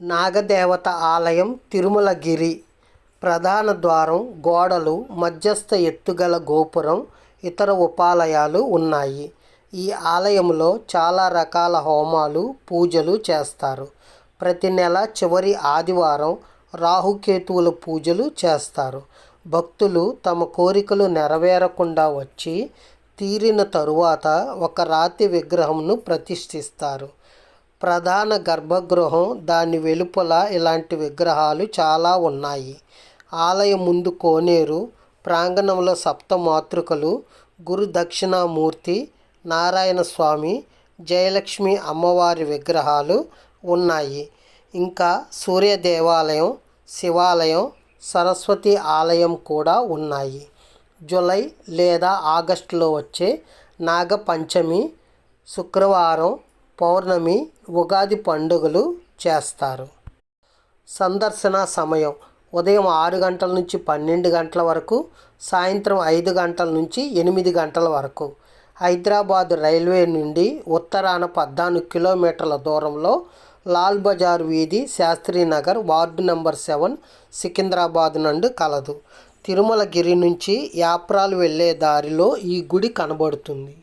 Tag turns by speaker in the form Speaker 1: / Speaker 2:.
Speaker 1: నాగదేవత ఆలయం తిరుమలగిరి ప్రధాన ద్వారం గోడలు మధ్యస్థ ఎత్తుగల గోపురం ఇతర ఉపాలయాలు ఉన్నాయి. ఈ ఆలయంలో చాలా రకాల హోమాలు పూజలు చేస్తారు. ప్రతి నెల చివరి ఆదివారం రాహుకేతువుల పూజలు చేస్తారు. భక్తులు తమ కోరికలు నెరవేరకుండా వచ్చి తీరిన తరువాత ఒక రాతి విగ్రహంను ప్రతిష్ఠిస్తారు. ప్రధాన గర్భగృహం దాని వెలుపల ఇలాంటి విగ్రహాలు చాలా ఉన్నాయి. ఆలయం ముందు కోనేరు ప్రాంగణంలో సప్త మాతృకలు గురు దక్షిణామూర్తి నారాయణ స్వామి జయలక్ష్మి అమ్మవారి విగ్రహాలు ఉన్నాయి. ఇంకా సూర్య దేవాలయం శివాలయం సరస్వతి ఆలయం కూడా ఉన్నాయి. జూలై లేదా ఆగస్టులో వచ్చే నాగపంచమి శుక్రవారం పౌర్ణమి ఉగాది పండుగలు చేస్తారు. సందర్శన సమయం. ఉదయం ఆరు గంటల నుంచి పన్నెండు గంటల వరకు సాయంత్రం ఐదు గంటల నుంచి ఎనిమిది గంటల వరకు. హైదరాబాద్ రైల్వే నుండి ఉత్తరాన పద్నాలుగు కిలోమీటర్ల దూరంలో లాల్ బజార్ వీధి Shastri Nagar ward number seven Secunderabad నుండి కలదు. తిరుమలగిరి నుంచి యాప్రాలు వెళ్ళే దారిలో ఈ గుడి కనబడుతుంది.